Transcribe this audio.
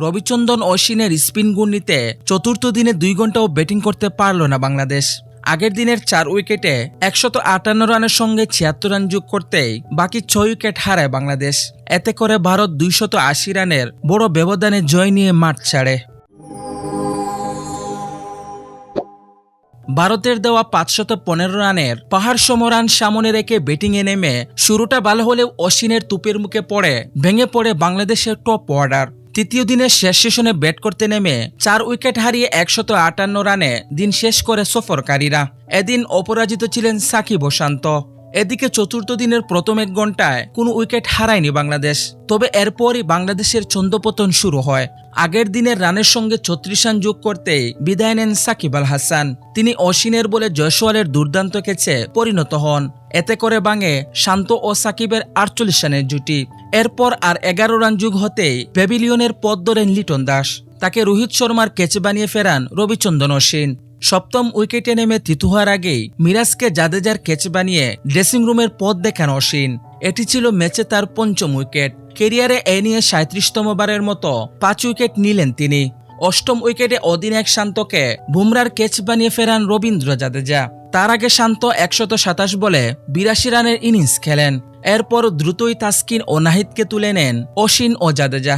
Ravichandran অশ্বিনের spin গুণিতে চতুর্থ দিনে দুই ঘন্টাও ব্যাটিং করতে পারল না বাংলাদেশ। আগের দিনের চার উইকেটে একশত আটান্ন রানের সঙ্গে ছিয়াত্তর রান যোগ করতেই বাকি ছয় উইকেট হারায় বাংলাদেশ। এতে করে ভারত দুইশত আশি রানের বড় ব্যবধানে জয় নিয়ে মাঠ ছাড়ে। ভারতের দেওয়া পাঁচশত পনেরো রানের পাহাড় সম রান সামনে রেখে ব্যাটিংয়ে নেমে শুরুটা ভালো হলেও অশ্বিনের তুপের মুখে পড়ে, ভেঙে পড়ে বাংলাদেশের টপ অর্ডার তৃতীয় দিনের শেষ সেশনে ব্যাট করতে নেমে চার উইকেট হারিয়ে একশত আটান্ন রানে দিন শেষ করে সফরকারীরা। এদিন অপরাজিত ছিলেন সাকিব ও শান্ত। এদিকে চতুর্থ দিনের প্রথম এক ঘন্টায় কোনো উইকেট হারায়নি বাংলাদেশ। তবে এরপরই বাংলাদেশের ছন্দপতন শুরু হয়। আগের দিনের রানের সঙ্গে ছত্রিশ রান যোগ করতেই বিদায় নেন সাকিব আল হাসান। তিনি অশ্বিনের বলে জয়সওয়ালের দুর্দান্ত ক্যাচে পরিণত হন। এতে করে বাঙে শান্ত ও সাকিবের আটচল্লিশ রানের জুটি। এরপর আর এগারো রান যোগ হতেই প্যাভিলিয়নের পথ ধরেন লিটন দাস। তাকে রোহিত শর্মার কেচে বানিয়ে ফেরান রবিচন্দ্রন অশ্বিন সপ্তম উইকেটে নেমে তৃতীয় হওয়ার আগেই মিরাজকে জাদেজার ক্যাচ বানিয়ে ড্রেসিং রুমের পথ দেখান অশ্বিন এটি ছিল ম্যাচে তার পঞ্চম উইকেট। কেরিয়ারে এ নিয়ে সাঁত্রিশতম বারের মতো পাঁচ উইকেট নিলেন তিনি। অষ্টম উইকেটে অধিনায়ক শান্তকে বুমরার ক্যাচ বানিয়ে ফেরান রবীন্দ্র জাদেজা। তার আগে শান্ত একশত সাতাশ বলে বিরাশি রানের ইনিংস খেলেন। এরপর দ্রুতই তাস্কিন ও নাহিদকে তুলে নেন অসীন ও জাদেজা।